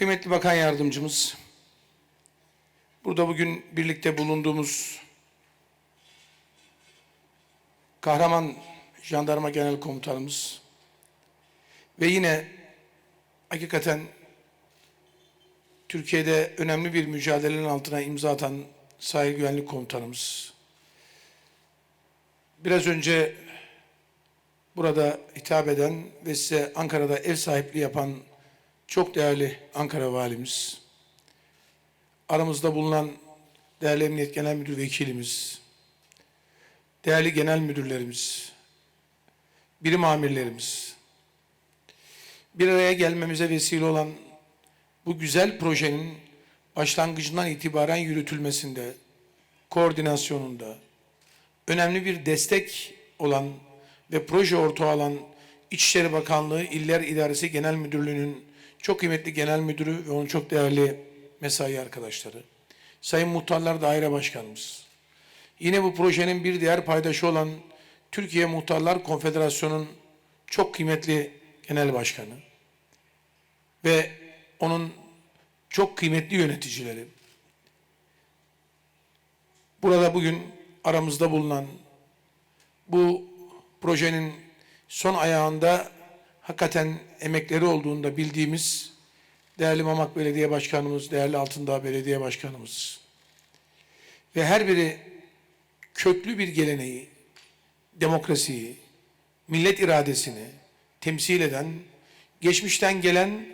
Kıymetli Bakan Yardımcımız, burada bugün birlikte bulunduğumuz Kahraman Jandarma Genel Komutanımız ve yine hakikaten Türkiye'de önemli bir mücadelenin altına imza atan Sahil Güvenlik Komutanımız. Biraz önce burada hitap eden ve size Ankara'da ev sahipliği yapan çok değerli Ankara Valimiz, aramızda bulunan değerli Emniyet Genel Müdür Vekilimiz, değerli genel müdürlerimiz, birim amirlerimiz, bir araya gelmemize vesile olan bu güzel projenin başlangıcından itibaren yürütülmesinde, koordinasyonunda, önemli bir destek olan ve proje ortağı olan İçişleri Bakanlığı İller İdaresi Genel Müdürlüğü'nün çok kıymetli genel müdürü ve onun çok değerli mesai arkadaşları, Sayın Muhtarlar Daire Başkanımız, yine bu projenin bir diğer paydaşı olan Türkiye Muhtarlar Konfederasyonu'nun çok kıymetli genel başkanı ve onun çok kıymetli yöneticileri, burada bugün aramızda bulunan bu projenin son ayağında hakikaten emekleri olduğunda bildiğimiz değerli Mamak Belediye Başkanımız, değerli Altındağ Belediye Başkanımız ve her biri köklü bir geleneği, demokrasiyi, millet iradesini temsil eden, geçmişten gelen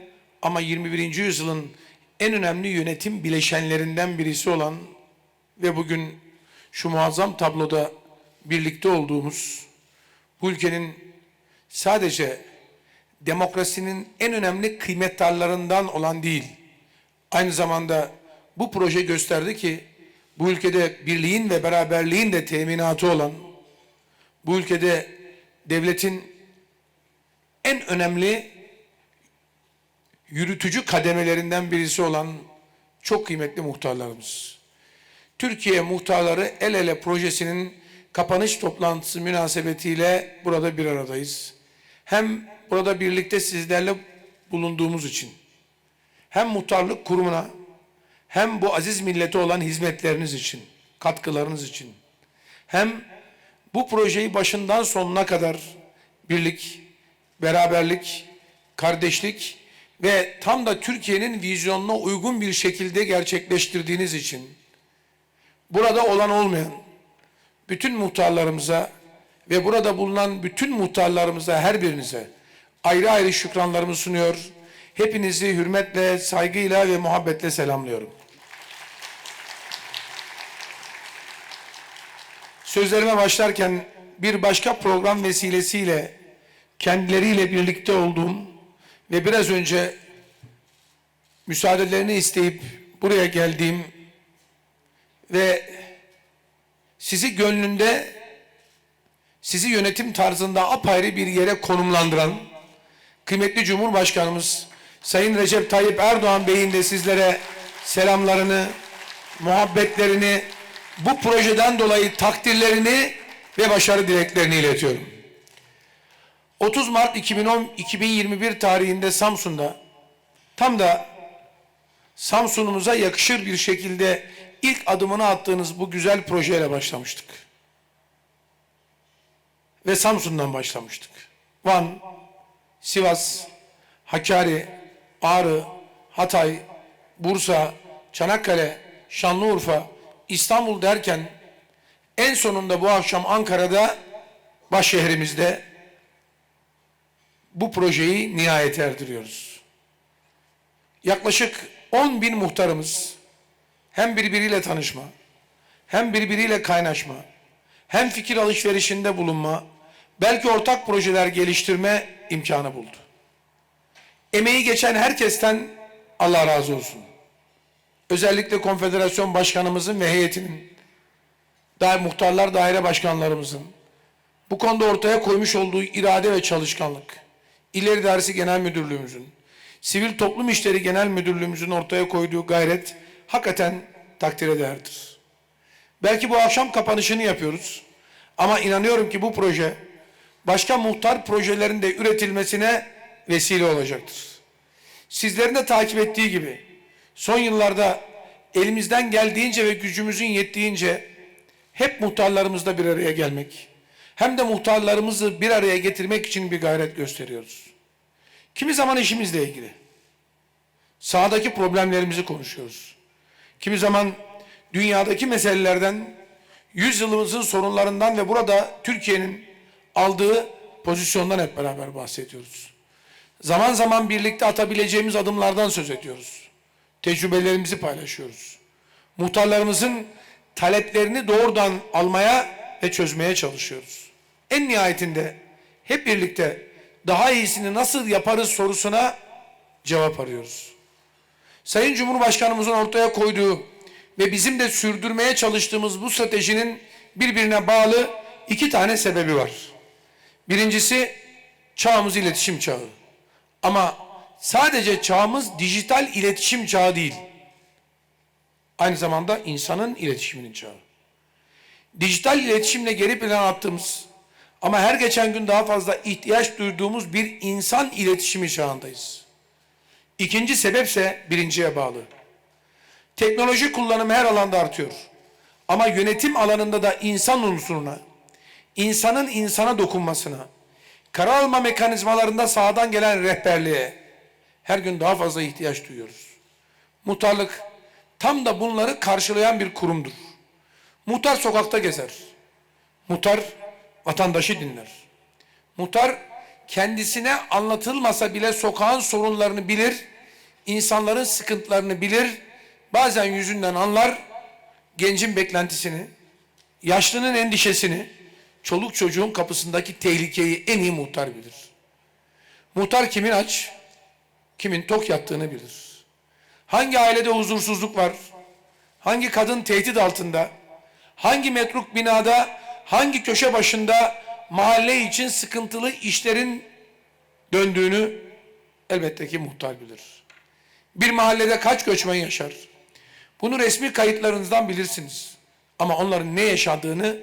ama 21. yüzyılın en önemli yönetim bileşenlerinden birisi olan ve bugün şu muazzam tabloda birlikte olduğumuz bu ülkenin sadece demokrasinin en önemli kıymettarlarından olan değil, aynı zamanda bu proje gösterdi ki bu ülkede birliğin ve beraberliğin de teminatı olan, bu ülkede devletin en önemli yürütücü kademelerinden birisi olan çok kıymetli muhtarlarımız. Türkiye Muhtarları El Ele projesinin kapanış toplantısı münasebetiyle burada bir aradayız. Hem burada birlikte sizlerle bulunduğumuz için, hem muhtarlık kurumuna, hem bu aziz millete olan hizmetleriniz için, katkılarınız için, hem bu projeyi başından sonuna kadar birlik, beraberlik, kardeşlik ve tam da Türkiye'nin vizyonuna uygun bir şekilde gerçekleştirdiğiniz için, burada olan olmayan, bütün muhtarlarımıza ve burada bulunan bütün muhtarlarımıza her birinize ayrı ayrı şükranlarımı sunuyor. Hepinizi hürmetle, saygıyla ve muhabbetle selamlıyorum. Sözlerime başlarken bir başka program vesilesiyle kendileriyle birlikte olduğum ve biraz önce müsaadelerini isteyip buraya geldiğim ve sizi gönlünde, sizi yönetim tarzında apayrı bir yere konumlandıran kıymetli Cumhurbaşkanımız Sayın Recep Tayyip Erdoğan Bey'in de sizlere selamlarını, muhabbetlerini, bu projeden dolayı takdirlerini ve başarı dileklerini iletiyorum. 30 Mart 2010 2021 tarihinde Samsun'da tam da Samsun'umuza yakışır bir şekilde ilk adımını attığınız bu güzel projeyle başlamıştık. Ve Samsun'dan başlamıştık. Van, Sivas, Hakkari, Ağrı, Hatay, Bursa, Çanakkale, Şanlıurfa, İstanbul derken en sonunda bu akşam Ankara'da başşehrimizde bu projeyi nihayete erdiriyoruz. Yaklaşık 10 bin muhtarımız hem birbiriyle tanışma, hem birbiriyle kaynaşma, hem fikir alışverişinde bulunma, belki ortak projeler geliştirme imkanı buldu. Emeği geçen herkesten Allah razı olsun. Özellikle konfederasyon başkanımızın ve heyetinin, dair muhtarlar daire başkanlarımızın bu konuda ortaya koymuş olduğu irade ve çalışkanlık, İleri İdaresi Genel Müdürlüğümüzün, Sivil Toplum İşleri Genel Müdürlüğümüzün ortaya koyduğu gayret hakikaten takdire değerdir. Belki bu akşam kapanışını yapıyoruz. Ama inanıyorum ki bu proje başka muhtar projelerinde üretilmesine vesile olacaktır. Sizlerin de takip ettiği gibi son yıllarda elimizden geldiğince ve gücümüzün yettiğince hep muhtarlarımızla bir araya gelmek, hem de muhtarlarımızı bir araya getirmek için bir gayret gösteriyoruz. Kimi zaman işimizle ilgili, sahadaki problemlerimizi konuşuyoruz. Kimi zaman dünyadaki meselelerden, yüzyılımızın sorunlarından ve burada Türkiye'nin aldığı pozisyondan hep beraber bahsediyoruz. Zaman zaman birlikte atabileceğimiz adımlardan söz ediyoruz. Tecrübelerimizi paylaşıyoruz. Muhtarlarımızın taleplerini doğrudan almaya ve çözmeye çalışıyoruz. En nihayetinde hep birlikte daha iyisini nasıl yaparız sorusuna cevap arıyoruz. Sayın Cumhurbaşkanımızın ortaya koyduğu ve bizim de sürdürmeye çalıştığımız bu stratejinin birbirine bağlı iki tane sebebi var. Birincisi çağımız iletişim çağı. Ama sadece çağımız dijital iletişim çağı değil. Aynı zamanda insanın iletişiminin çağı. Dijital iletişimle geri plana attığımız ama her geçen gün daha fazla ihtiyaç duyduğumuz bir insan iletişimi çağındayız. İkinci sebepse birinciye bağlı. Teknoloji kullanımı her alanda artıyor. Ama yönetim alanında da insan unsuruna, insanın insana dokunmasına, karar alma mekanizmalarında sağdan gelen rehberliğe her gün daha fazla ihtiyaç duyuyoruz. Muhtarlık tam da bunları karşılayan bir kurumdur. Muhtar sokakta gezer. Muhtar vatandaşı dinler. Muhtar kendisine anlatılmasa bile sokağın sorunlarını bilir, insanların sıkıntılarını bilir, bazen yüzünden anlar, gencin beklentisini, yaşlının endişesini, çoluk çocuğun kapısındaki tehlikeyi en iyi muhtar bilir. Muhtar kimin aç, kimin tok yattığını bilir. Hangi ailede huzursuzluk var, hangi kadın tehdit altında, hangi metruk binada, hangi köşe başında mahalle için sıkıntılı işlerin döndüğünü elbette ki muhtar bilir. Bir mahallede kaç göçmen yaşar? Bunu resmi kayıtlarınızdan bilirsiniz. Ama onların ne yaşadığını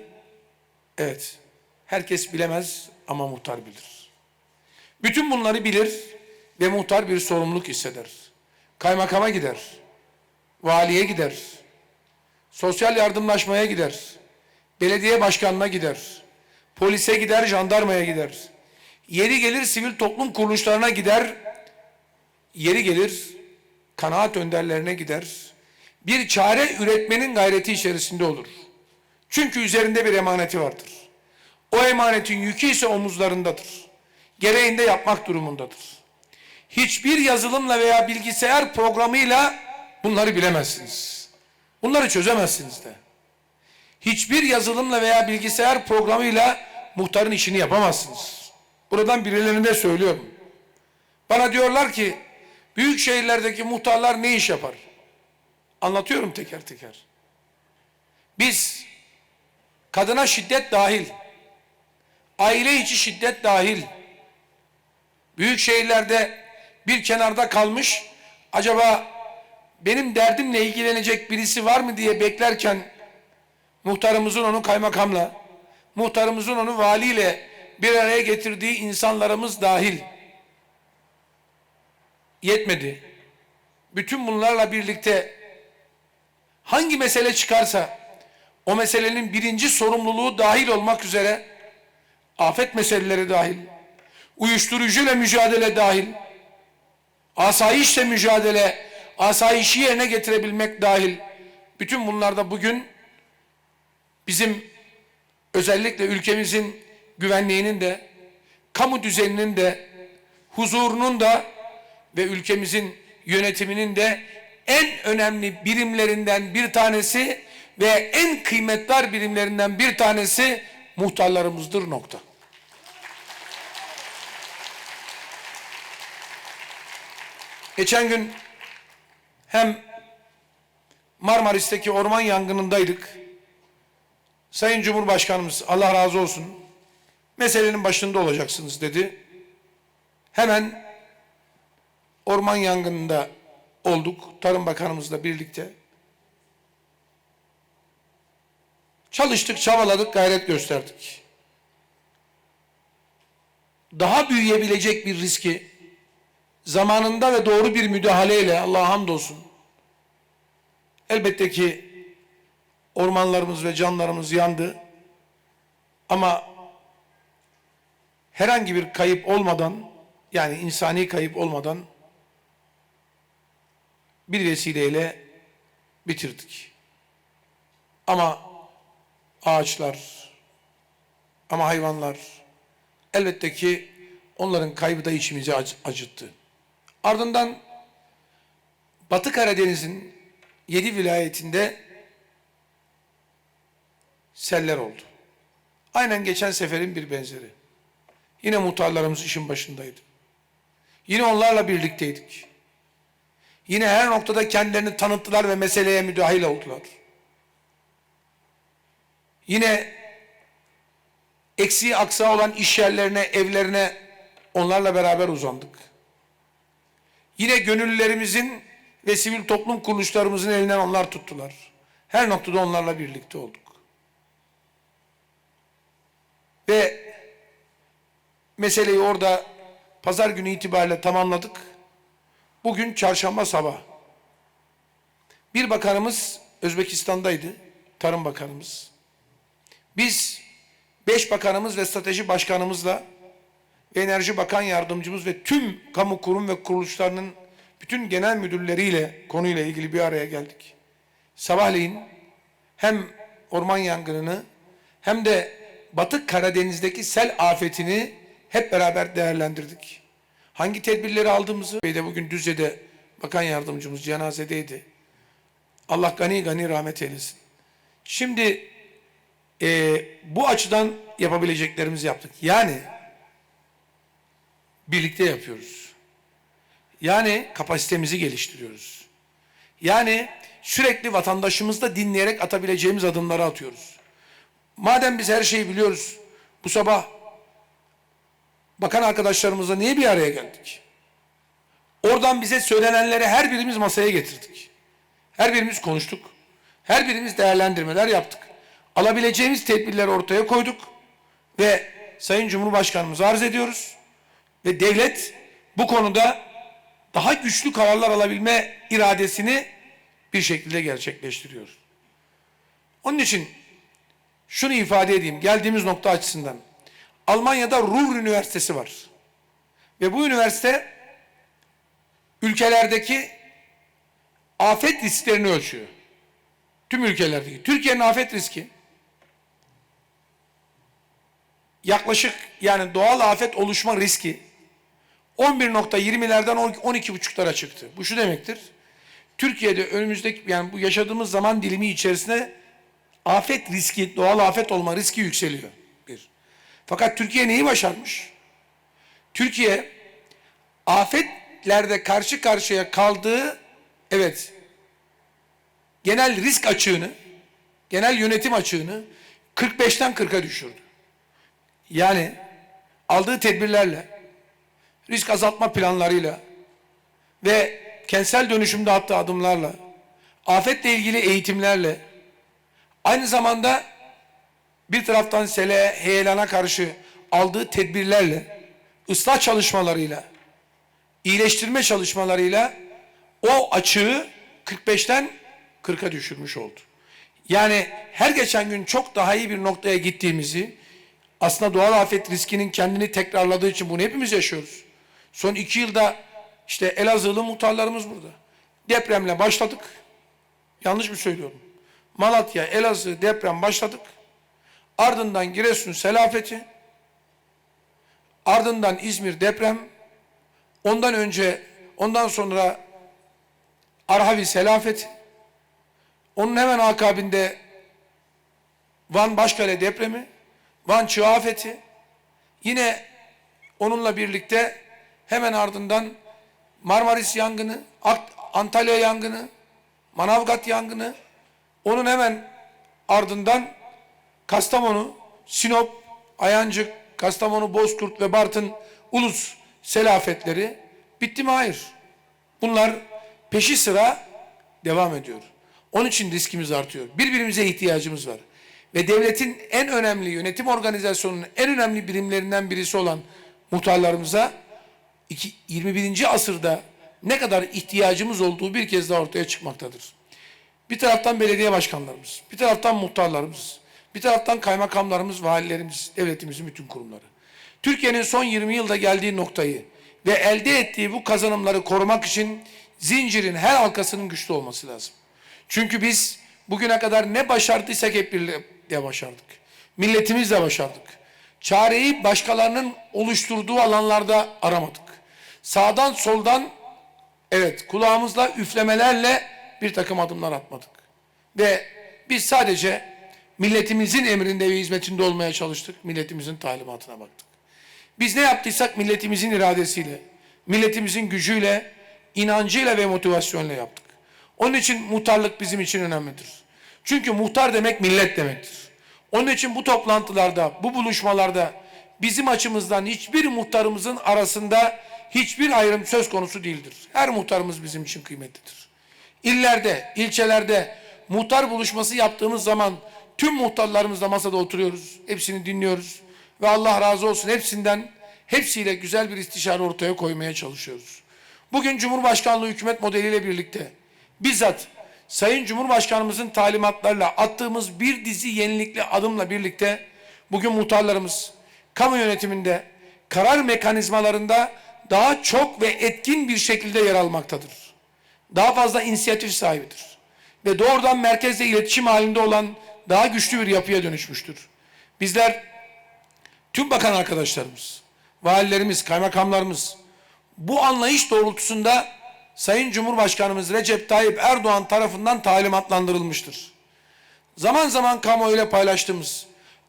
evet herkes bilemez ama muhtar bilir. Bütün bunları bilir ve muhtar bir sorumluluk hisseder. Kaymakama gider, valiye gider, sosyal yardımlaşmaya gider, belediye başkanına gider, polise gider, jandarmaya gider. Yeri gelir sivil toplum kuruluşlarına gider, yeri gelir kanaat önderlerine gider. Bir çare üretmenin gayreti içerisinde olur. Çünkü üzerinde bir emaneti vardır. O emanetin yükü ise omuzlarındadır. Gereğinde yapmak durumundadır. Hiçbir yazılımla veya bilgisayar programıyla bunları bilemezsiniz. Bunları çözemezsiniz de. Hiçbir yazılımla veya bilgisayar programıyla muhtarın işini yapamazsınız. Buradan birilerine söylüyorum. Bana diyorlar ki büyük şehirlerdeki muhtarlar ne iş yapar? Anlatıyorum teker teker. Biz kadına şiddet dahil, aile içi şiddet dahil, büyük şehirlerde bir kenarda kalmış, acaba benim derdimle ilgilenecek birisi var mı diye beklerken muhtarımızın onu kaymakamla, muhtarımızın onu valiyle bir araya getirdiği insanlarımız dahil yetmedi. Bütün bunlarla birlikte hangi mesele çıkarsa o meselenin birinci sorumluluğu dahil olmak üzere afet meseleleri dahil, uyuşturucuyla mücadele dahil, asayişle mücadele, asayişi yerine getirebilmek dahil, bütün bunlarda bugün bizim özellikle ülkemizin güvenliğinin de, kamu düzeninin de, huzurunun da ve ülkemizin yönetiminin de en önemli birimlerinden bir tanesi ve en kıymetli birimlerinden bir tanesi muhtarlarımızdır nokta. Geçen gün hem Marmaris'teki orman yangınındaydık. Sayın Cumhurbaşkanımız Allah razı olsun meselenin başında olacaksınız dedi. Hemen orman yangınında olduk. Tarım Bakanımızla birlikte. Çalıştık, çabaladık, gayret gösterdik. Daha büyüyebilecek bir riski zamanında ve doğru bir müdahaleyle Allah'a hamdolsun. Elbette ki ormanlarımız ve canlarımız yandı. Ama herhangi bir kayıp olmadan yani insani kayıp olmadan bir vesileyle bitirdik. Ama ağaçlar, ama hayvanlar elbette ki onların kaybı da içimizi ac- acıttı. Ardından Batı Karadeniz'in yedi vilayetinde seller oldu. Aynen geçen seferin bir benzeri. Yine muhtarlarımız işin başındaydı. Yine onlarla birlikteydik. Yine her noktada kendilerini tanıttılar ve meseleye müdahil oldular. Yine eksiği aksağı olan iş yerlerine, evlerine onlarla beraber uzandık. Yine gönüllülerimizin ve sivil toplum kuruluşlarımızın elinden onlar tuttular. Her noktada onlarla birlikte olduk. Ve meseleyi orada pazar günü itibariyle tamamladık. Bugün çarşamba sabah. Bir bakanımız Özbekistan'daydı. Tarım Bakanımız. Biz beş bakanımız ve strateji başkanımızla enerji bakan yardımcımız ve tüm kamu kurum ve kuruluşlarının bütün genel müdürleriyle konuyla ilgili bir araya geldik. Sabahleyin hem orman yangınını hem de Batı Karadeniz'deki sel afetini hep beraber değerlendirdik. Hangi tedbirleri aldığımızı ve de bugün Düzce'de bakan yardımcımız cenazedeydi. Allah gani gani rahmet eylesin. Şimdi e, bu açıdan yapabileceklerimizi yaptık. Yani birlikte yapıyoruz. Yani kapasitemizi geliştiriyoruz. Yani sürekli vatandaşımızda dinleyerek atabileceğimiz adımları atıyoruz. Madem biz her şeyi biliyoruz, bu sabah bakan arkadaşlarımızla niye bir araya geldik? Oradan bize söylenenleri her birimiz masaya getirdik. Her birimiz konuştuk. Her birimiz değerlendirmeler yaptık. Alabileceğimiz tedbirleri ortaya koyduk ve Sayın Cumhurbaşkanımız arz ediyoruz. Ve devlet bu konuda daha güçlü kararlar alabilme iradesini bir şekilde gerçekleştiriyor. Onun için şunu ifade edeyim geldiğimiz nokta açısından. Almanya'da Ruhr Üniversitesi var. Ve bu üniversite ülkelerdeki afet risklerini ölçüyor. Tüm ülkelerdeki. Türkiye'nin afet riski yaklaşık yani doğal afet oluşma riski 11.20'lerden 12.5'lara çıktı. Bu şu demektir. Türkiye'de önümüzdeki yani bu yaşadığımız zaman dilimi içerisinde afet riski, doğal afet olma riski yükseliyor. Bir. Fakat Türkiye neyi başarmış? Türkiye afetlerde karşı karşıya kaldığı evet genel risk açığını, genel yönetim açığını 45'ten 40'a düşürdü. Yani aldığı tedbirlerle, risk azaltma planlarıyla ve kentsel dönüşümde attığı adımlarla, afetle ilgili eğitimlerle, aynı zamanda bir taraftan sele, heyelana karşı aldığı tedbirlerle, ıslah çalışmalarıyla, iyileştirme çalışmalarıyla o açığı 45'ten 40'a düşürmüş oldu. Yani her geçen gün çok daha iyi bir noktaya gittiğimizi, aslında doğal afet riskinin kendini tekrarladığı için bunu hepimiz yaşıyoruz. Son iki yılda işte Elazığlı muhtarlarımız burada. Depremle başladık. Yanlış mı söylüyorum? Malatya, Elazığ deprem başladık. Ardından Giresun selafeti. Ardından İzmir deprem. Ondan önce, ondan sonra Arhavi selafeti. Onun hemen akabinde Van Başkale depremi. Van Çığ afeti. Yine onunla birlikte hemen ardından Marmaris yangını, Antalya yangını, Manavgat yangını, onun hemen ardından Kastamonu, Sinop, Ayancık, Kastamonu, Bozkurt ve Bartın ulus sel afetleri bitti mi? Hayır. Bunlar peşi sıra devam ediyor. Onun için riskimiz artıyor. Birbirimize ihtiyacımız var. Ve devletin en önemli yönetim organizasyonunun en önemli birimlerinden birisi olan muhtarlarımıza iki- 21. asırda ne kadar ihtiyacımız olduğu bir kez daha ortaya çıkmaktadır. Bir taraftan belediye başkanlarımız, bir taraftan muhtarlarımız, bir taraftan kaymakamlarımız, valilerimiz, devletimizin bütün kurumları. Türkiye'nin son 20 yılda geldiği noktayı ve elde ettiği bu kazanımları korumak için zincirin her halkasının güçlü olması lazım. Çünkü biz bugüne kadar ne başardıysak hep birlikte başardık. Milletimizle başardık. Çareyi başkalarının oluşturduğu alanlarda aramadık. Sağdan soldan evet kulağımızla üflemelerle bir takım adımlar atmadık. Ve biz sadece milletimizin emrinde ve hizmetinde olmaya çalıştık. Milletimizin talimatına baktık. Biz ne yaptıysak milletimizin iradesiyle, milletimizin gücüyle, inancıyla ve motivasyonla yaptık. Onun için muhtarlık bizim için önemlidir. Çünkü muhtar demek millet demektir. Onun için bu toplantılarda, bu buluşmalarda bizim açımızdan hiçbir muhtarımızın arasında hiçbir ayrım söz konusu değildir. Her muhtarımız bizim için kıymetlidir. İllerde, ilçelerde muhtar buluşması yaptığımız zaman tüm muhtarlarımızla masada oturuyoruz. Hepsini dinliyoruz. Ve Allah razı olsun hepsinden, hepsiyle güzel bir istişare ortaya koymaya çalışıyoruz. Bugün Cumhurbaşkanlığı hükümet modeliyle birlikte bizzat Sayın Cumhurbaşkanımızın talimatlarıyla attığımız bir dizi yenilikli adımla birlikte bugün muhtarlarımız kamu yönetiminde karar mekanizmalarında daha çok ve etkin bir şekilde yer almaktadır. Daha fazla inisiyatif sahibidir. Ve doğrudan merkezle iletişim halinde olan daha güçlü bir yapıya dönüşmüştür. Bizler tüm bakan arkadaşlarımız, valilerimiz, kaymakamlarımız bu anlayış doğrultusunda Sayın Cumhurbaşkanımız Recep Tayyip Erdoğan tarafından talimatlandırılmıştır. Zaman zaman kamuoyuyla paylaştığımız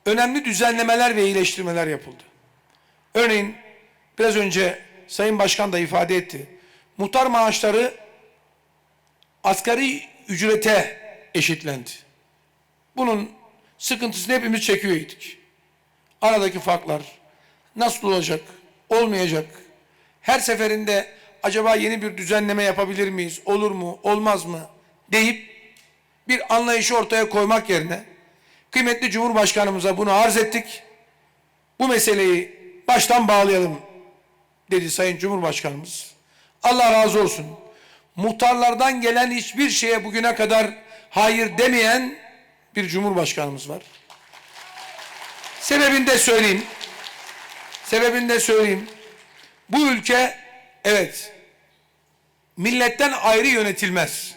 önemli düzenlemeler ve iyileştirmeler yapıldı. Örneğin biraz önce Sayın Başkan da ifade etti. Muhtar maaşları asgari ücrete eşitlendi. Bunun sıkıntısını hepimiz çekiyorduk. Aradaki farklar nasıl olacak, olmayacak? Her seferinde acaba yeni bir düzenleme yapabilir miyiz, olur mu, olmaz mı deyip bir anlayışı ortaya koymak yerine kıymetli Cumhurbaşkanımıza bunu arz ettik. Bu meseleyi baştan bağlayalım dedi Sayın Cumhurbaşkanımız. Allah razı olsun. Muhtarlardan gelen hiçbir şeye bugüne kadar hayır demeyen bir Cumhurbaşkanımız var. Sebebini de söyleyeyim. Sebebini de söyleyeyim. Bu ülke evet milletten ayrı yönetilmez.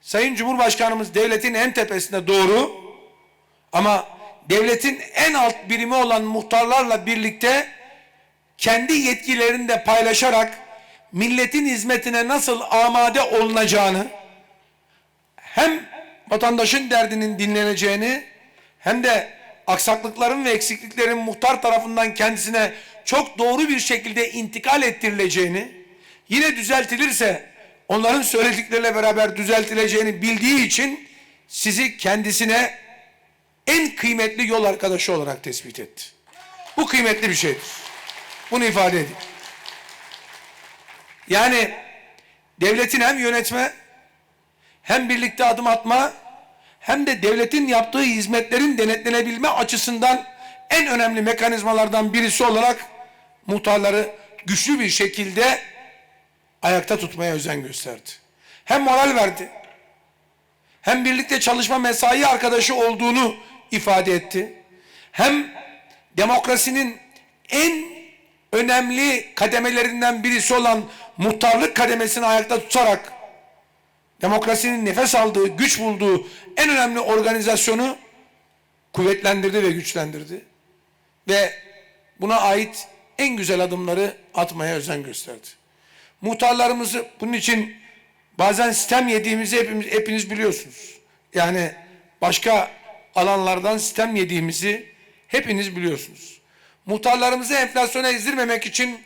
Sayın Cumhurbaşkanımız devletin en tepesinde doğru ama devletin en alt birimi olan muhtarlarla birlikte kendi yetkilerini de paylaşarak milletin hizmetine nasıl amade olunacağını hem vatandaşın derdinin dinleneceğini hem de aksaklıkların ve eksikliklerin muhtar tarafından kendisine çok doğru bir şekilde intikal ettirileceğini yine düzeltilirse onların söyledikleriyle beraber düzeltileceğini bildiği için sizi kendisine en kıymetli yol arkadaşı olarak tespit etti. Bu kıymetli bir şeydir. Bunu ifade edeyim. Yani devletin hem yönetme hem birlikte adım atma hem de devletin yaptığı hizmetlerin denetlenebilme açısından en önemli mekanizmalardan birisi olarak muhtarları güçlü bir şekilde ayakta tutmaya özen gösterdi. Hem moral verdi, hem birlikte çalışma mesai arkadaşı olduğunu ifade etti. Hem demokrasinin en önemli kademelerinden birisi olan muhtarlık kademesini ayakta tutarak demokrasinin nefes aldığı, güç bulduğu en önemli organizasyonu kuvvetlendirdi ve güçlendirdi. Ve buna ait en güzel adımları atmaya özen gösterdi. Muhtarlarımızı bunun için bazen sistem yediğimizi hepimiz, hepiniz biliyorsunuz. Yani başka alanlardan sistem yediğimizi hepiniz biliyorsunuz. Muhtarlarımızı enflasyona ezdirmemek için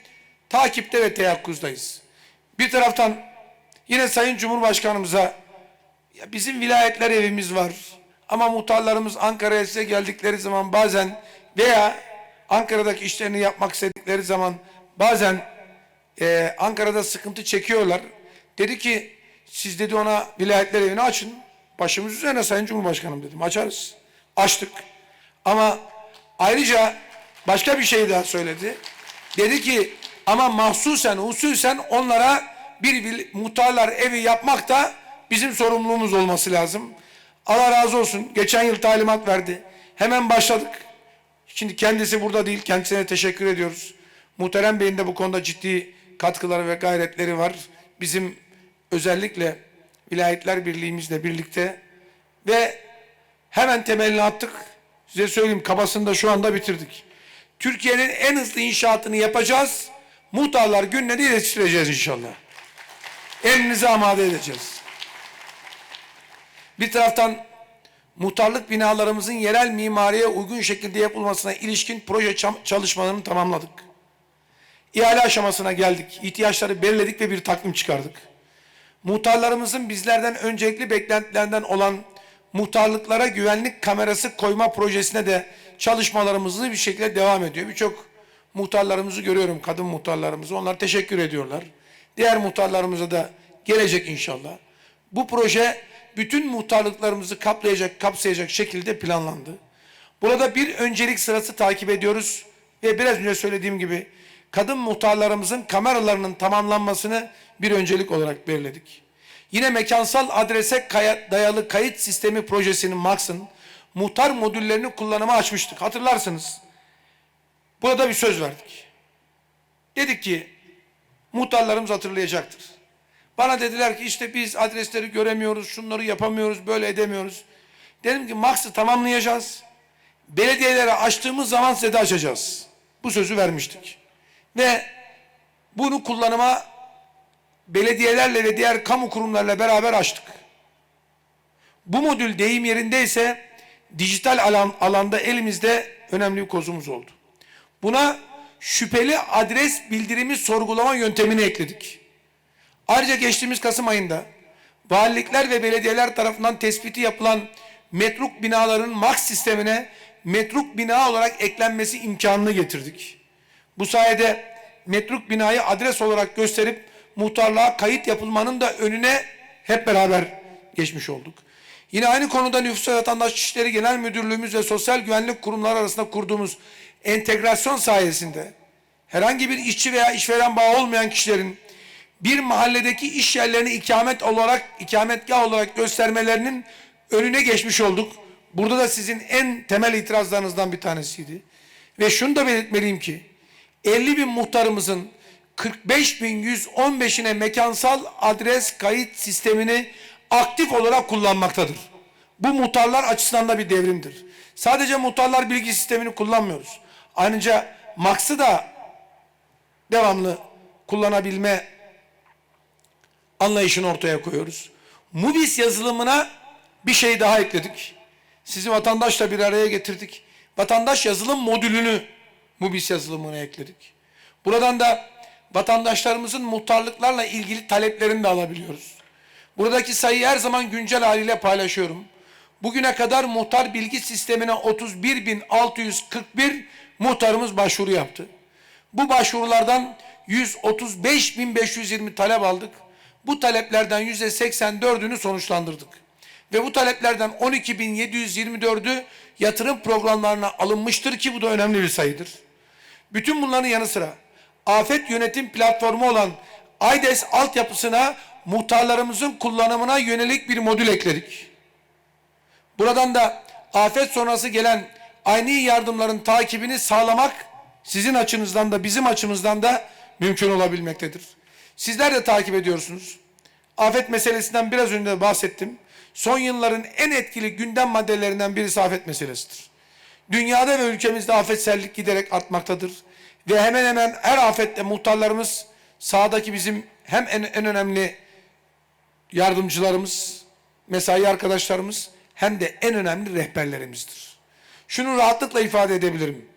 takipte ve teyakkuzdayız. Bir taraftan yine Sayın Cumhurbaşkanımıza ya bizim vilayetler evimiz var ama muhtarlarımız Ankara'ya size geldikleri zaman bazen veya Ankara'daki işlerini yapmak istedikleri zaman bazen e, Ankara'da sıkıntı çekiyorlar. Dedi ki siz dedi ona vilayetler evini açın. Başımız üzerine Sayın Cumhurbaşkanım dedim. Açarız. Açtık. Ama ayrıca başka bir şey daha söyledi. Dedi ki ama mahsusen, usulsen onlara bir, bir muhtarlar evi yapmak da bizim sorumluluğumuz olması lazım. Allah razı olsun. Geçen yıl talimat verdi. Hemen başladık. Şimdi kendisi burada değil. Kendisine teşekkür ediyoruz. Muhterem Bey'in de bu konuda ciddi katkıları ve gayretleri var. Bizim özellikle Vilayetler Birliğimizle birlikte ve hemen temelini attık. Size söyleyeyim kabasını da şu anda bitirdik. Türkiye'nin en hızlı inşaatını yapacağız. Muhtarlar günleri yetiştireceğiz inşallah. Elinizi amade edeceğiz. Bir taraftan muhtarlık binalarımızın yerel mimariye uygun şekilde yapılmasına ilişkin proje çalışmalarını tamamladık. İhale aşamasına geldik. İhtiyaçları belirledik ve bir takvim çıkardık. Muhtarlarımızın bizlerden öncelikli beklentilerinden olan muhtarlıklara güvenlik kamerası koyma projesine de çalışmalarımız hızlı bir şekilde devam ediyor. Birçok muhtarlarımızı görüyorum, kadın muhtarlarımızı. Onlar teşekkür ediyorlar. Diğer muhtarlarımıza da gelecek inşallah. Bu proje bütün muhtarlıklarımızı kaplayacak, kapsayacak şekilde planlandı. Burada bir öncelik sırası takip ediyoruz ve biraz önce söylediğim gibi kadın muhtarlarımızın kameralarının tamamlanmasını bir öncelik olarak belirledik. Yine mekansal adrese dayalı kayıt sistemi projesinin Max'ın muhtar modüllerini kullanıma açmıştık. Hatırlarsınız. Burada bir söz verdik. Dedik ki muhtarlarımız hatırlayacaktır. Bana dediler ki işte biz adresleri göremiyoruz, şunları yapamıyoruz, böyle edemiyoruz. Dedim ki Max'ı tamamlayacağız. Belediyelere açtığımız zaman size de açacağız. Bu sözü vermiştik. Ve bunu kullanıma belediyelerle ve diğer kamu kurumlarla beraber açtık. Bu modül deyim yerindeyse dijital alan, alanda elimizde önemli bir kozumuz oldu. Buna şüpheli adres bildirimi sorgulama yöntemini ekledik. Ayrıca geçtiğimiz Kasım ayında valilikler ve belediyeler tarafından tespiti yapılan metruk binaların MAX sistemine metruk bina olarak eklenmesi imkanını getirdik. Bu sayede metruk binayı adres olarak gösterip muhtarlığa kayıt yapılmanın da önüne hep beraber geçmiş olduk. Yine aynı konuda Nüfus ve Vatandaş İşleri Genel Müdürlüğümüz ve Sosyal Güvenlik Kurumları arasında kurduğumuz entegrasyon sayesinde herhangi bir işçi veya işveren bağı olmayan kişilerin bir mahalledeki iş yerlerini ikamet olarak ikametgah olarak göstermelerinin önüne geçmiş olduk. Burada da sizin en temel itirazlarınızdan bir tanesiydi. Ve şunu da belirtmeliyim ki 50 bin muhtarımızın 45.115'ine mekansal adres kayıt sistemini aktif olarak kullanmaktadır. Bu muhtarlar açısından da bir devrimdir. Sadece muhtarlar bilgi sistemini kullanmıyoruz. Ayrıca Max'ı da devamlı kullanabilme anlayışını ortaya koyuyoruz. Mubis yazılımına bir şey daha ekledik. Sizi vatandaşla bir araya getirdik. Vatandaş yazılım modülünü Mubis yazılımına ekledik. Buradan da vatandaşlarımızın muhtarlıklarla ilgili taleplerini de alabiliyoruz. Buradaki sayıyı her zaman güncel haliyle paylaşıyorum. Bugüne kadar muhtar bilgi sistemine 31.641 muhtarımız başvuru yaptı. Bu başvurulardan 135.520 talep aldık. Bu taleplerden %84'ünü sonuçlandırdık. Ve bu taleplerden 12.724'ü yatırım programlarına alınmıştır ki bu da önemli bir sayıdır. Bütün bunların yanı sıra afet yönetim platformu olan AYDES altyapısına muhtarlarımızın kullanımına yönelik bir modül ekledik. Buradan da afet sonrası gelen aynı yardımların takibini sağlamak sizin açınızdan da bizim açımızdan da mümkün olabilmektedir. Sizler de takip ediyorsunuz. Afet meselesinden biraz önce de bahsettim. Son yılların en etkili gündem maddelerinden birisi afet meselesidir. Dünyada ve ülkemizde afetsellik giderek artmaktadır. Ve hemen hemen her afette muhtarlarımız sahadaki bizim hem en, en önemli yardımcılarımız, mesai arkadaşlarımız hem de en önemli rehberlerimizdir. Şunu rahatlıkla ifade edebilirim.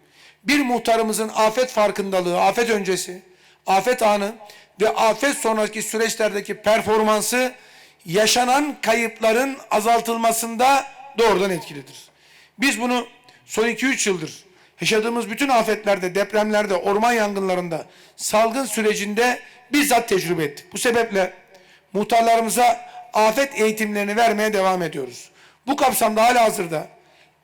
Bir muhtarımızın afet farkındalığı, afet öncesi, afet anı ve afet sonraki süreçlerdeki performansı yaşanan kayıpların azaltılmasında doğrudan etkilidir. Biz bunu son 2-3 yıldır yaşadığımız bütün afetlerde, depremlerde, orman yangınlarında, salgın sürecinde bizzat tecrübe ettik. Bu sebeple muhtarlarımıza afet eğitimlerini vermeye devam ediyoruz. Bu kapsamda hala hazırda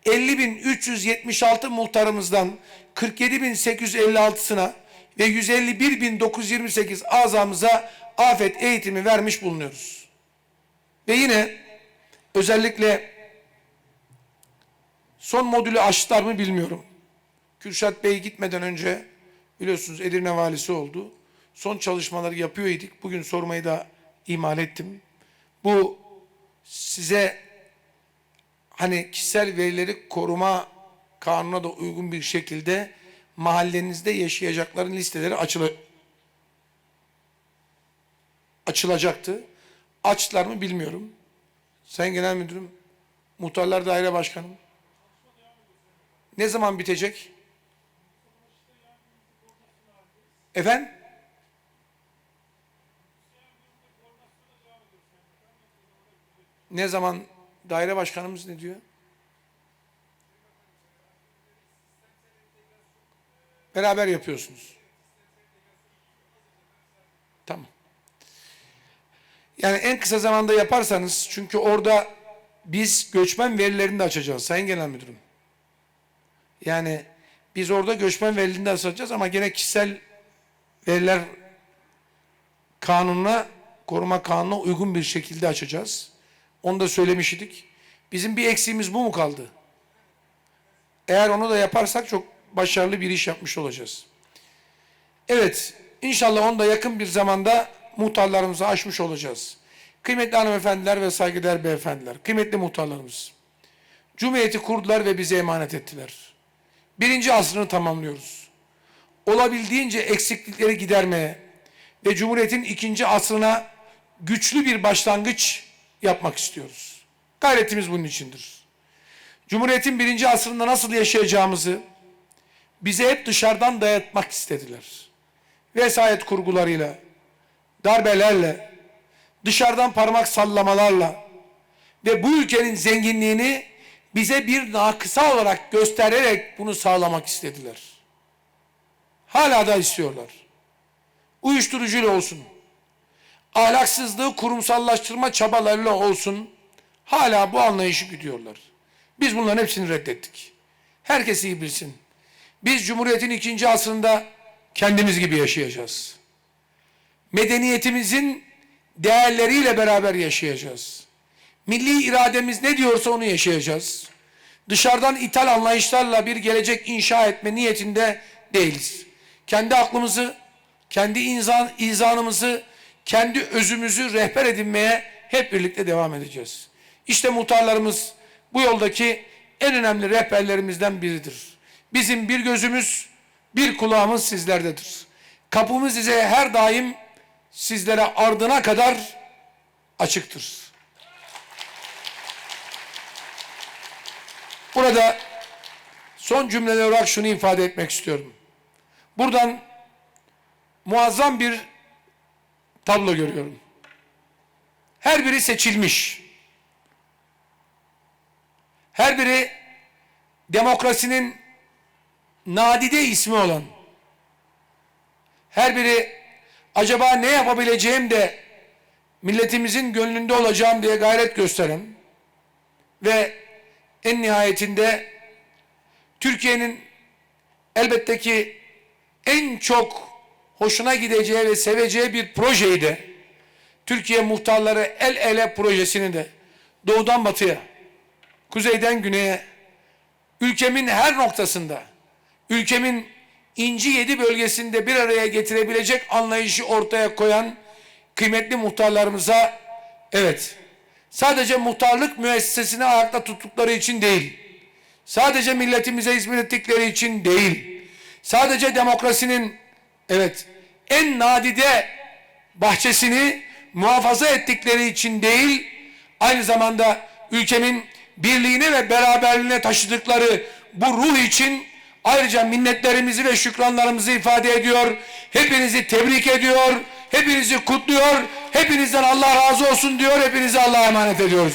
50.376 muhtarımızdan 47.856'sına ve 151.928 azamıza afet eğitimi vermiş bulunuyoruz. Ve yine özellikle son modülü açtılar mı bilmiyorum. Kürşat Bey gitmeden önce biliyorsunuz Edirne valisi oldu. Son çalışmaları yapıyor idik. Bugün sormayı da imal ettim. Bu size hani kişisel verileri koruma kanuna da uygun bir şekilde mahallenizde yaşayacakların listeleri açılı açılacaktı. Açtılar mı bilmiyorum. Sayın Genel Müdürüm, Muhtarlar Daire Başkanım. Ne zaman bitecek? Efendim? Ne zaman daire başkanımız ne diyor? Beraber yapıyorsunuz. Tamam. Yani en kısa zamanda yaparsanız çünkü orada biz göçmen verilerini de açacağız Sayın Genel Müdürüm. Yani biz orada göçmen verilerini de açacağız ama gene kişisel veriler kanununa, koruma kanununa uygun bir şekilde açacağız. Onu da söylemiştik. Bizim bir eksiğimiz bu mu kaldı? Eğer onu da yaparsak çok başarılı bir iş yapmış olacağız. Evet, inşallah onu da yakın bir zamanda muhtarlarımıza aşmış olacağız. Kıymetli hanımefendiler ve saygıdeğer beyefendiler, kıymetli muhtarlarımız. Cumhuriyeti kurdular ve bize emanet ettiler. Birinci asrını tamamlıyoruz. Olabildiğince eksiklikleri gidermeye ve Cumhuriyet'in ikinci asrına güçlü bir başlangıç yapmak istiyoruz. Gayretimiz bunun içindir. Cumhuriyet'in birinci asrında nasıl yaşayacağımızı bize hep dışarıdan dayatmak istediler. Vesayet kurgularıyla, darbelerle, dışarıdan parmak sallamalarla ve bu ülkenin zenginliğini bize bir nakısa olarak göstererek bunu sağlamak istediler. Hala da istiyorlar. Uyuşturucuyla olsun, ahlaksızlığı kurumsallaştırma çabalarıyla olsun, hala bu anlayışı güdüyorlar. Biz bunların hepsini reddettik. Herkes iyi bilsin. Biz Cumhuriyet'in ikinci asrında kendimiz gibi yaşayacağız. Medeniyetimizin değerleriyle beraber yaşayacağız. Milli irademiz ne diyorsa onu yaşayacağız. Dışarıdan ithal anlayışlarla bir gelecek inşa etme niyetinde değiliz. Kendi aklımızı, kendi insan, izanımızı, kendi özümüzü rehber edinmeye hep birlikte devam edeceğiz. İşte muhtarlarımız bu yoldaki en önemli rehberlerimizden biridir. Bizim bir gözümüz, bir kulağımız sizlerdedir. Kapımız size her daim sizlere ardına kadar açıktır. Burada son cümleler olarak şunu ifade etmek istiyorum. Buradan muazzam bir tablo görüyorum. Her biri seçilmiş. Her biri demokrasinin nadide ismi olan. Her biri acaba ne yapabileceğim de milletimizin gönlünde olacağım diye gayret gösteren ve en nihayetinde Türkiye'nin elbette ki en çok hoşuna gideceği ve seveceği bir projeydi. Türkiye Muhtarları El Ele projesini de doğudan batıya, kuzeyden güneye, ülkemin her noktasında, ülkemin inci yedi bölgesinde bir araya getirebilecek anlayışı ortaya koyan kıymetli muhtarlarımıza evet sadece muhtarlık müessesesini ayakta tuttukları için değil, sadece milletimize hizmet ettikleri için değil, sadece demokrasinin evet en nadide bahçesini muhafaza ettikleri için değil, aynı zamanda ülkemin birliğine ve beraberliğine taşıdıkları bu ruh için ayrıca minnetlerimizi ve şükranlarımızı ifade ediyor. Hepinizi tebrik ediyor. Hepinizi kutluyor. Hepinizden Allah razı olsun diyor. Hepinizi Allah'a emanet ediyoruz.